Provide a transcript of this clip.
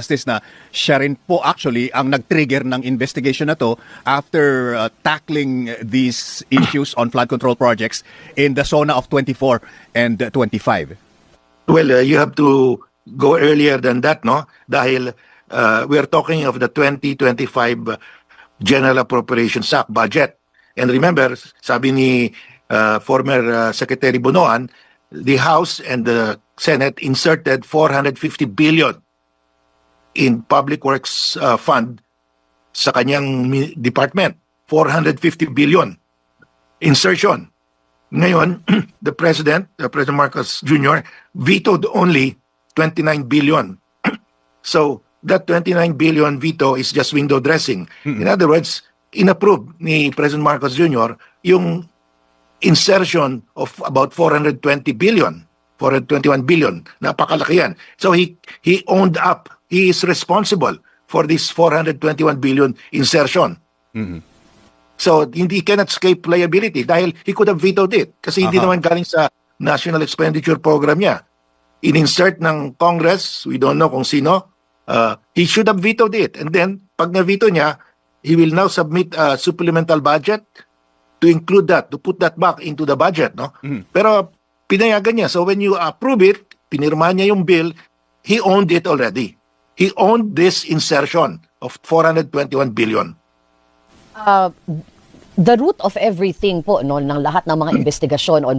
Justice na siya rin po actually ang nag-trigger ng investigation na to after uh, tackling these issues on flood control projects in the zona of 24 and uh, 25. Well, uh, you have to go earlier than that, no? Dahil uh, we are talking of the 2025 General Appropriations Act budget. And remember, sabi ni uh, former uh, Secretary Bonoan, the House and the Senate inserted 450 billion in Public Works uh, Fund sa kanyang department. 450 billion insertion. Ngayon, the President, uh, President Marcos Jr., vetoed only 29 billion. so, that 29 billion veto is just window dressing. In other words, inapprove ni President Marcos Jr. yung insertion of about 420 billion, 421 billion. Napakalaki yan. So he he owned up. He is responsible for this 421 billion insertion. So hindi cannot escape liability dahil he could have vetoed it kasi hindi Aha. naman galing sa National Expenditure Program niya. In-insert ng Congress, we don't know kung sino, uh, he should have vetoed it. And then, pag na-veto niya, he will now submit a supplemental budget to include that, to put that back into the budget. No? Pero pinayagan niya. So when you approve it, pinirma niya yung bill, he owned it already. He owned this insertion of 421 billion. Uh, the root of everything po no ng lahat ng mga investigasyon on